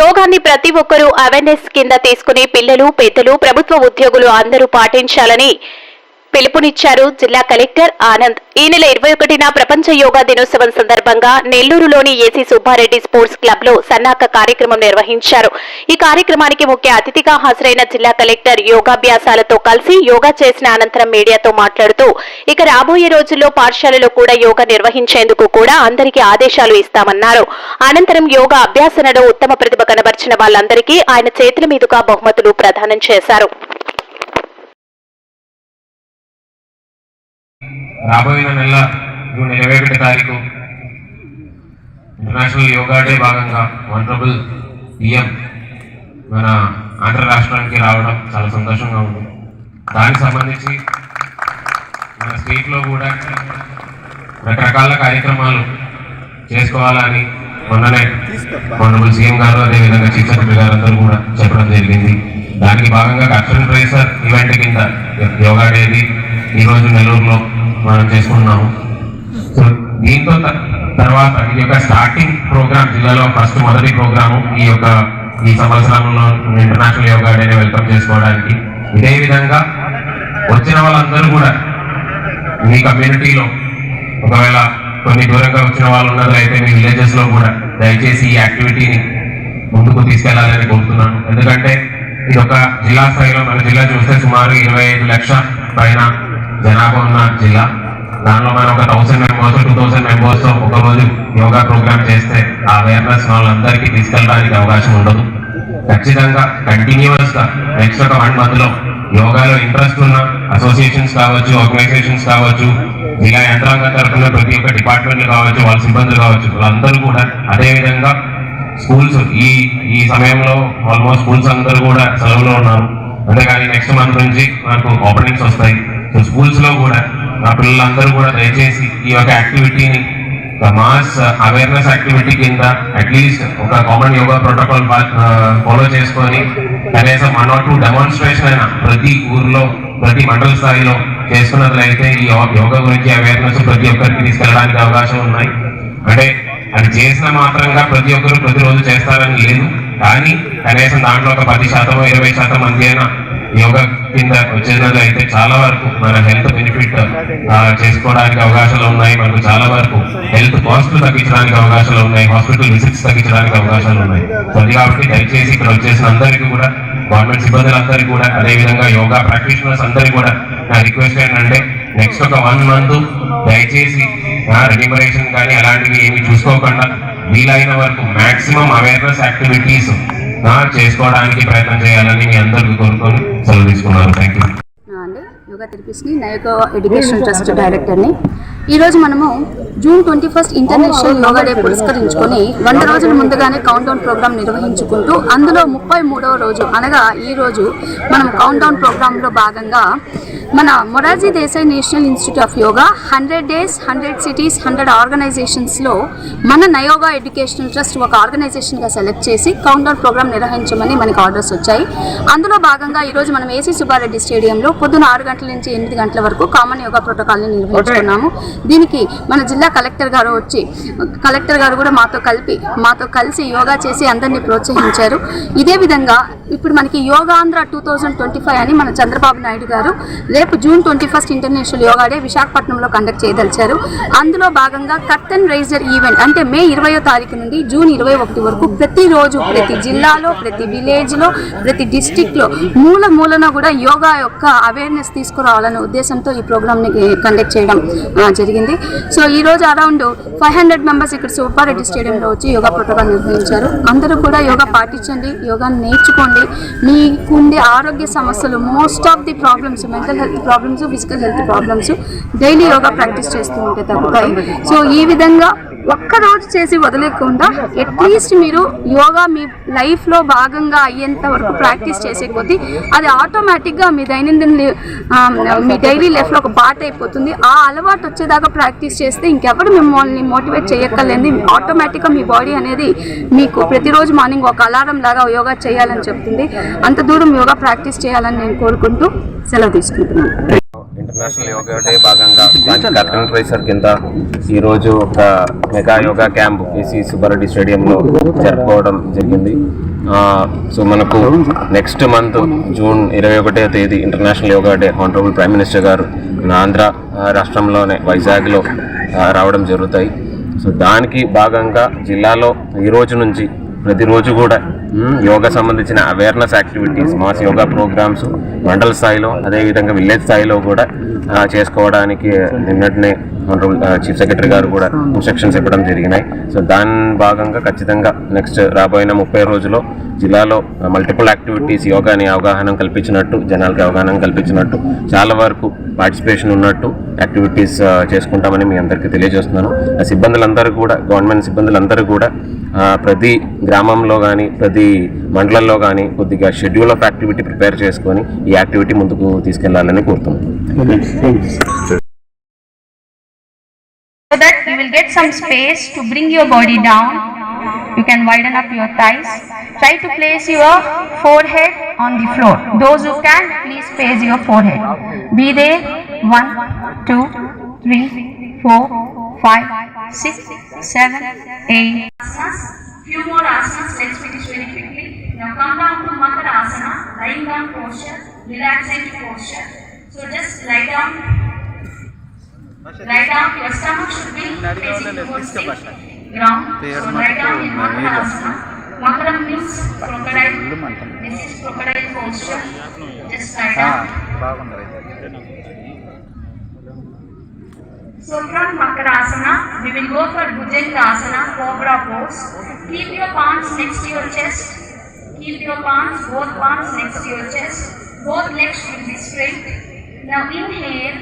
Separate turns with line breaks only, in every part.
యోగాన్ని ప్రతి ఒక్కరూ అవేర్నెస్ కింద తీసుకుని పిల్లలు పెద్దలు ప్రభుత్వ ఉద్యోగులు అందరూ పాటించాలని పిలుపునిచ్చారు జిల్లా కలెక్టర్ ఆనంద్. ఈ నెల ఇరవై ఒకటిన ప్రపంచ యోగా దినోత్సవం సందర్భంగా నెల్లూరులోని ఏసీ సుబ్బారెడ్డి స్పోర్ట్స్ క్లబ్లో సన్నాహక కార్యక్రమం నిర్వహించారు. ఈ కార్యక్రమానికి ముఖ్య అతిథిగా హాజరైన జిల్లా కలెక్టర్ యోగాభ్యాసాలతో కలిసి యోగా చేసిన అనంతరం మీడియాతో మాట్లాడుతూ ఇక రాబోయే రోజుల్లో పాఠశాలలో కూడా యోగా నిర్వహించేందుకు కూడా అందరికీ ఆదేశాలు ఇస్తామన్నారు. అనంతరం యోగా అభ్యాసనలో ఉత్తమ ప్రతిభ కనబర్చిన వాళ్ళందరికీ ఆయన చేతుల మీదుగా బహుమతులు ప్రదానం చేశారు.
రాబోయే నెల జూన్ ఇరవై ఒకటి తారీఖు ఇంటర్నేషనల్ యోగా డే భాగంగా వండరబుల్ పిఎం మన ఆంధ్ర రాష్ట్రానికి రావడం చాలా సంతోషంగా ఉంది. దానికి సంబంధించి మన స్టేట్లో కూడా రకరకాల కార్యక్రమాలు చేసుకోవాలని మొన్ననే వండరబుల్ సీఎం గారు అదేవిధంగా చీఫ్ సెక్రటరీ గారు కూడా చెప్పడం జరిగింది. దానికి భాగంగా కర్షన్ ప్రైసర్ ఈవెంట్ కింద యోగా డేది ఈరోజు నెల్లూరులో మనం చేసుకున్నాము సో దీంతో తర్వాత ఇది యొక్క స్టార్టింగ్ ప్రోగ్రామ్ జిల్లాలో ఫస్ట్ మొదటి ప్రోగ్రాము ఈ యొక్క ఈ సంవత్సరంలో ఇంటర్నేషనల్ యోగా డేని వెల్కమ్ చేసుకోవడానికి. ఇదే విధంగా వచ్చిన వాళ్ళందరూ కూడా మీ కమ్యూనిటీలో ఒకవేళ కొన్ని దూరంగా వచ్చిన వాళ్ళు ఉన్నట్లయితే మీ విలేజెస్లో కూడా దయచేసి ఈ యాక్టివిటీని ముందుకు తీసుకెళ్ళాలని కోరుతున్నాను. ఎందుకంటే ఇది ఒక జిల్లా స్థాయిలో మన జిల్లా చూస్తే సుమారు ఇరవై ఐదు లక్షల పైన జనాభా ఉన్న జిల్లా. దానిలో మనం ఒక థౌసండ్ మెంబర్స్ టూ థౌసండ్ మెంబర్స్తో ఒక రోజు యోగా ప్రోగ్రామ్ చేస్తే ఆ అవేర్నెస్ వాళ్ళందరికీ తీసుకెళ్ళడానికి అవకాశం ఉండదు. ఖచ్చితంగా కంటిన్యూస్గా నెక్స్ట్ ఒక వన్ మంత్లో యోగాలో ఇంట్రెస్ట్ ఉన్న అసోసియేషన్స్ కావచ్చు ఆర్గనైజేషన్స్ కావచ్చు జిల్లా యంత్రాంగ తరఫున ప్రతి ఒక్క డిపార్ట్మెంట్లు కావచ్చు వాళ్ళ సిబ్బందులు కావచ్చు వాళ్ళందరూ కూడా అదేవిధంగా స్కూల్స్ ఈ ఈ సమయంలో ఆల్మోస్ట్ స్కూల్స్ అందరూ కూడా సెలవులో ఉన్నారు. అంతేకాని నెక్స్ట్ మంత్ నుంచి మనకు ఓపెనింగ్స్ వస్తాయి. మా పిల్లలందరూ కూడా దయచేసి ఈ యొక్క యాక్టివిటీని మాస్ అవేర్నెస్ యాక్టివిటీ కింద అట్లీస్ట్ ఒక కామన్ యోగా ప్రోటోకాల్ ఫాలో చేసుకొని కనీసం వన్ ఆర్ టూ డెమాన్స్ట్రేషన్ అయినా ప్రతి ఊర్లో ప్రతి మండల స్థాయిలో చేసుకున్నట్లయితే ఈ యోగా గురించి అవేర్నెస్ ప్రతి ఒక్కరికి తీసుకెళ్ళడానికి అవకాశం ఉన్నాయి. అంటే అది చేసిన మాత్రంగా ప్రతి ఒక్కరు ప్రతిరోజు చేస్తారని లేదు. కానీ కనీసం దాంట్లో ఒక పది శాతం ఇరవై శాతం మంది అయినా యోగా కింద అయితే చాలా వరకు మన హెల్త్ బెనిఫిట్ చేసుకోవడానికి అవకాశాలు ఉన్నాయి. మనకు చాలా వరకు హెల్త్ కాస్ట్లు తగ్గించడానికి అవకాశాలు ఉన్నాయి. హాస్పిటల్ విజిట్స్ తగ్గించడానికి అవకాశాలు ఉన్నాయి. అది కాబట్టి దయచేసి ఇక్కడ వచ్చేసిన అందరికీ కూడా గవర్నమెంట్ సిబ్బందులందరికీ కూడా అదేవిధంగా యోగా ప్రాక్టీషనర్స్ అందరికీ కూడా నా రిక్వెస్ట్ ఏంటంటే నెక్స్ట్ ఒక వన్ మంత్ దయచేసి రెన్యూమరేషన్ కానీ అలాంటివి ఏమి చూసుకోకుండా వీలైన వరకు మాక్సిమం అవేర్నెస్ యాక్టివిటీస్ చేసుకోవడానికి ప్రయత్నం చేయాలని మీ అందరికీ కోరుకొని సెలవు తీసుకున్నాను. థ్యాంక్ యూ
అండి యోగా థెరపిస్ట్ని నయోగా ఎడ్యుకేషన్ ట్రస్ట్ డైరెక్టర్ని ఈరోజు మనము June twenty first International Yoga Day పురస్కరించుకొని వంద రోజుల ముందుగానే కౌంట్ డౌన్ ప్రోగ్రామ్ నిర్వహించుకుంటూ అందులో ముప్పై మూడవ రోజు అనగా ఈ రోజు మనం కౌంట్ డౌన్ ప్రోగ్రాంలో భాగంగా మన Morarji Desai National Institute of Yoga hundred days hundred cities hundred ఆర్గనైజేషన్స్లో మన నయోగా ఎడ్యుకేషనల్ ట్రస్ట్ ఒక ఆర్గనైజేషన్గా సెలెక్ట్ చేసి కౌంట్ డౌన్ ప్రోగ్రామ్ నిర్వహించమని మనకి ఆర్డర్స్ వచ్చాయి. అందులో భాగంగా ఈరోజు మనం ఏసీ సుబ్బారెడ్డి స్టేడియంలో పొద్దున ఆరు గంటల నుంచి ఎనిమిది గంటల వరకు కామన్ యోగా ప్రోటోకాల్ని నిర్వహించుకున్నాము. దీనికి మన జిల్లా కలెక్టర్ గారు వచ్చి కలెక్టర్ గారు కూడా మాతో కలిపి మాతో కలిసి యోగా చేసి అందరినీ ప్రోత్సహించారు. ఇదే విధంగా ఇప్పుడు మనకి Yogandhra two thousand twenty five అని మన చంద్రబాబు నాయుడు గారు రేపు June twenty first International Yoga Day విశాఖపట్నంలో కండక్ట్ చేయదలిచారు. అందులో భాగంగా కర్టన్ రైజర్ ఈవెంట్ అంటే మే ఇరవయో తారీఖు నుండి జూన్ ఇరవై ఒకటి వరకు ప్రతిరోజు ప్రతి జిల్లాలో ప్రతి విలేజ్లో ప్రతి డిస్టిక్లో మూల మూలన కూడా యోగా యొక్క అవేర్నెస్ తీసుకురావాలనే ఉద్దేశంతో ఈ ప్రోగ్రామ్ని కండక్ట్ చేయడం జరిగింది. జరిగింది. సో ఈ రోజు అరౌండ్ ఫైవ్ హండ్రెడ్ మెంబర్స్ ఇక్కడ సుబ్బారెడ్డి స్టేడియంలో వచ్చి యోగా ప్రోటోకాల్ నిర్వహించారు. అందరూ కూడా యోగా పాటించండి యోగా నేర్చుకోండి. మీకుండే ఆరోగ్య సమస్యలు most of the problems mental health problems physical health problems daily yoga practice చేస్తూ ఉంటే తగ్గుతాయి. సో ఈ విధంగా ఒక్కరోజు చేసి వదిలేకుండా అట్లీస్ట్ మీరు యోగా మీ లైఫ్లో భాగంగా అయ్యేంత వరకు ప్రాక్టీస్ చేసే కొద్దీ అది ఆటోమేటిక్గా మీ దైనందిన లీ- మీ డైలీ లైఫ్లో ఒక పార్ట్ అయిపోతుంది. ఆ అలవాటు వచ్చేదాకా ప్రాక్టీస్ చేస్తే ఇంకెవరు మిమ్మల్ని మోటివేట్ చేయక్కర్లేదు ఆటోమేటిక్గా మీ బాడీ అనేది మీకు ప్రతిరోజు మార్నింగ్ ఒక అలారం లాగా యోగా చేయాలని చెప్తుంది. అంత దూరం యోగా ప్రాక్టీస్ చేయాలని నేను కోరుకుంటూ సెలవు తీసుకుంటున్నాను.
ఇంటర్నేషనల్ యోగా డే భాగంగా దాని కర్టన్ రైసర్ కింద ఈరోజు ఒక mega yoga camp AC Subbareddy స్టేడియంలో జరుపుకోవడం జరిగింది.
సో మనకు నెక్స్ట్ మంత్ జూన్ ఇరవై ఒకటో తేదీ International Yoga Day honourable prime minister garu మన ఆంధ్ర రాష్ట్రంలోనే వైజాగ్లో రావడం జరుగుతాయి. సో దానికి భాగంగా జిల్లాలో ఈ రోజు నుంచి ప్రతిరోజు కూడా యోగా సంబంధించిన awareness activities mass yoga programs మండల స్థాయిలో అదేవిధంగా విలేజ్ స్థాయిలో కూడా చేసుకోవడానికి నిన్నటినే honorable, చీఫ్ సెక్రటరీ గారు కూడా ఇన్స్ట్రక్షన్స్ ఇవ్వడం జరిగినాయి. సో దాని భాగంగా ఖచ్చితంగా నెక్స్ట్ రాబోయిన ముప్పై రోజుల్లో జిల్లాలో మల్టిపుల్ యాక్టివిటీస్ యోగాని అవగాహన కల్పించినట్టు జనాలకి అవగాహన కల్పించినట్టు చాలా వరకు పార్టిసిపేషన్ ఉన్నట్టు యాక్టివిటీస్ చేసుకుంటామని మీ అందరికీ తెలియజేస్తున్నాను. ఆ సిబ్బందులందరూ కూడా గవర్నమెంట్ సిబ్బందులందరూ కూడా ప్రతి గ్రామంలో కానీ ప్రతి ప్రతి మండలంలో కానీ కొద్దిగా షెడ్యూల్ ఆఫ్ యాక్టివిటీ ప్రిపేర్ చేసుకొని ఈ యాక్టివిటీ ముందుకు తీసుకెళ్ళాలని కోరుతున్నాను
so that you will get some space to bring your body down. You can widen up your thighs. Try to place your forehead on the floor. Those who can, please place your forehead. Be there. One, two, three, four, five, six, seven, eight.
Few more asanas. Let's finish very quickly. Now come down to Makara asana, lying down posture, relaxing posture. So just lie down. Lie down. Your stomach should be facing towards the ground. So lie down in Makara asana. Makara means crocodile. This is crocodile posture. Just lie down. सुप्रम makarasana विविंगो for Bhujangasana cobra pose keep your palms next your chest keep your palms both palms next your chest both legs will be straight now inhale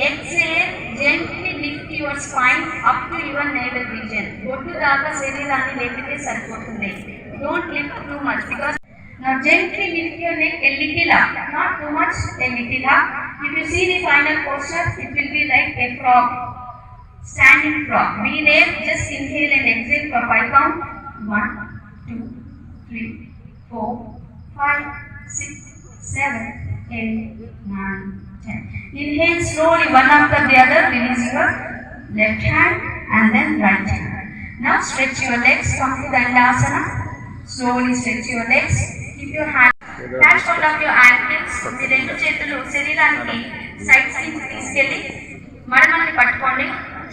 exhale gently lift your spine up to your navel region gotu दाका శరీరాన్ని లేపితే సరిపోతుంది don't lift too much because now gently lift your neck uh up not too much uh up If you see the final posture, it will be like a frog, standing frog. There, just inhale and exhale for five count. One, two, three, four, five, six, seven, eight, nine, ten. Inhale slowly one after the other, release your left hand and then right hand. Now stretch your legs, come to Dandasana. Slowly stretch your legs. Keep your hand. Catch hold of your ankles. మీ రెండు చేతులు శరీరానికి side side తీసుకెళ్ళి మడమల్ని పట్టుకోండి.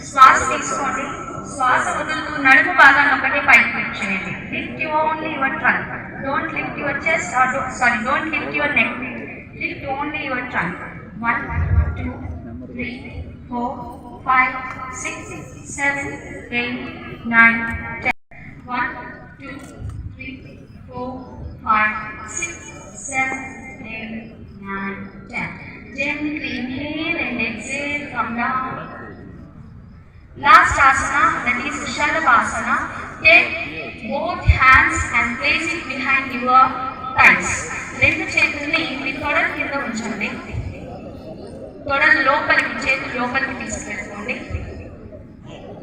శ్వాస తీసుకోండి. శ్వాస వదులుతూ నడుము భాగాన్ని ఒకటే పైకి లిఫ్ట్ చేయండి. Lift your only your trunk don't lift your chest or sorry don't lift your neck lift only your trunk one two three four five six seven eight nine ten one two three, four, five, six, seven, eight, nine, ten. Gently inhale and exhale, come down. Last asana, that is Shalabhasana. Take both hands and place it behind your thighs. రెండు చేతుల్ని మీ తొడల కింద ఉంచండి తొడల లోపలికి చేతులు లోపలికి తీసుకెళ్ళిపోండి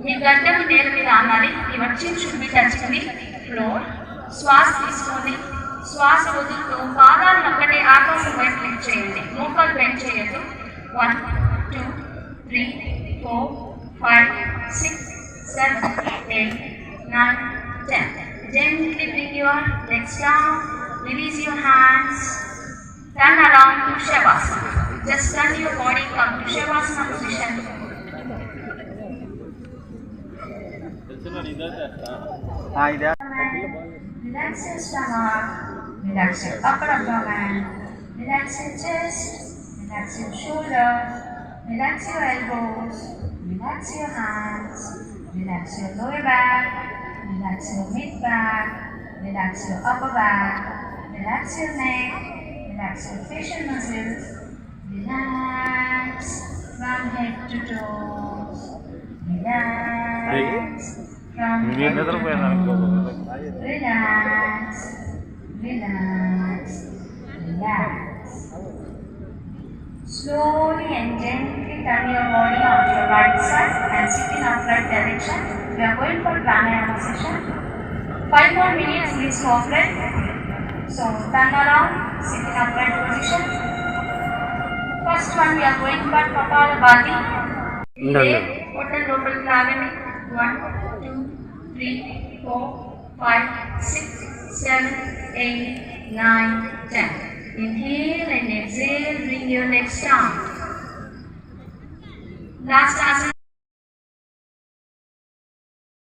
మీ గడ్డము నేల మీద ఆనాలి మీ వచ్చి should be touching the floor శ్వాస తీసుకొని శ్వాస వదులుతూ పాదాలు ఒక్కటే ఆకాశం వైపు లిఫ్ట్ చేయండి మోకాలు బెండ్ చేయదు one two three four five six seven eight nine ten gently bring your legs down release your hands turn around to just turn your body come to position ఇదే Relax your stomach, relax your upper abdomen, relax your chest, relax your shoulder, relax your elbows, relax your hands, relax your lower back, relax your mid back, relax your upper back, relax your neck, relax your facial muscles, relax from head to toes, relax from head to toes. Relax. Relax. Relax. Slowly and gently turn your body on your right side and sit in upright direction. We are going for pranayama session. Five more minutes, please cooperate. So turn around, sit in upright position. First one, we are going for Kapalabhati. No, no. Put the local clavicle. One, two, three, four
five, six, seven, eight, nine, ten. Inhale and exhale, bring your legs down. Last asana.